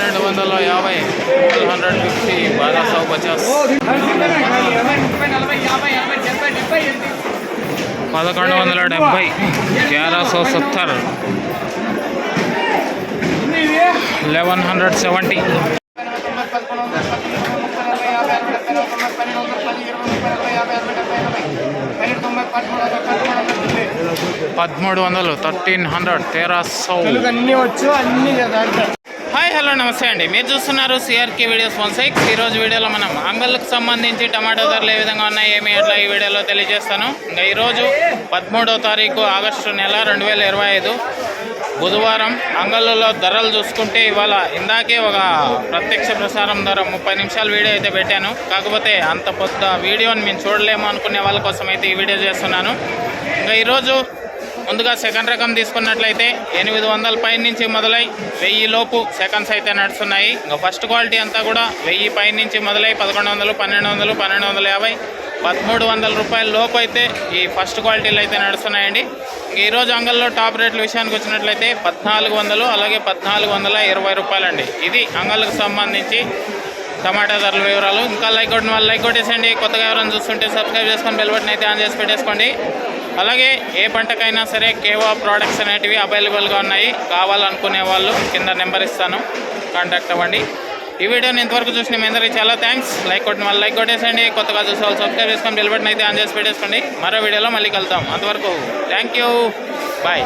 పన్నెండు వందల యాభై టూ హండ్రెడ్ ఫిఫ్టీ బారా సౌ పచాస్ పదకొండు వందల డెబ్బై గ్యారా సౌ సత్తర్ లెవెన్ హండ్రెడ్ సెవెంటీ. పదమూడు వందలు థర్టీన్ హండ్రెడ్ తేరా సౌ. అన్నీ వచ్చు అన్నీ హలో నమస్తే అండి. మీరు చూస్తున్నారు సిఆర్కే వీడియోస్ వన్ సిక్స్ ఈరోజు వీడియోలో మనం అంగళ్ళకు సంబంధించి టమాటో ధరలు ఏ విధంగా ఉన్నాయి ఏమి ఎట్లా ఈ వీడియోలో తెలియజేస్తాను. ఇంకా ఈరోజు పదమూడో తారీఖు ఆగస్టు నెల రెండు వేల ఇరవై ఐదు బుధవారం అంగళ్ళలో ధరలు చూసుకుంటే ఇవాళ ఇందాకే ఒక ప్రత్యక్ష ప్రసారం ధర ముప్పై నిమిషాల వీడియో అయితే పెట్టాను. కాకపోతే అంత పెద్ద వీడియోని మేము చూడలేము అనుకునే వాళ్ళ కోసం అయితే ఈ వీడియో చేస్తున్నాను. ఇంకా ఈరోజు ముందుగా సెకండ్ రకం తీసుకున్నట్లయితే ఎనిమిది వందల పై నుంచి మొదలై వెయ్యి లోపు సెకండ్స్ అయితే నడుస్తున్నాయి. ఇంకా ఫస్ట్ క్వాలిటీ అంతా కూడా వెయ్యి పై నుంచి మొదలై పదకొండు వందలు పన్నెండు వందలు పన్నెండు వందల యాభై పదమూడు వందల రూపాయల లోపు అయితే ఈ ఫస్ట్ క్వాలిటీలు అయితే నడుస్తున్నాయండి. ఈరోజు అంగల్లో టాప్ రేట్ల విషయానికి వచ్చినట్లయితే పద్నాలుగు వందలు అలాగే పద్నాలుగు వందల ఇరవై రూపాయలండి. ఇది అంగళ్ళకు సంబంధించి టమాటా ధరల వివరాలు. ఇంకా లైక్ కొట్టిన వాళ్ళు లైక్ కొట్టేసండి కొత్తగా ఎవరైనా చూస్తుంటే సబ్స్క్రైబ్ చేసుకొని బెల్ బటన్ అయితే ఆన్ చేసి పెట్టేసుకోండి. అలాగే ఏ పంటకైనా సరే కేవా ప్రోడక్ట్స్ అనేటివి అవైలబుల్గా ఉన్నాయి. కావాలనుకునే వాళ్ళు కింద నెంబర్ ఇస్తాను. కాంటాక్ట్ అవ్వండి. ఈ వీడియోని ఇంతవరకు చూసిన మీ అందరికీ చాలా థ్యాంక్స్ లైక్ కొట్టిన వాళ్ళు లైక్ కొట్టేసండి కొత్తగా చూసే వాళ్ళు సబ్స్క్రైబ్ చేసుకొని బెల్ బటన్ అయితే ఆన్ చేసి పెట్టేసుకోండి. మరో వీడియోలో మళ్ళీ కలుద్దాం. అంతవరకు థ్యాంక్ యూ బాయ్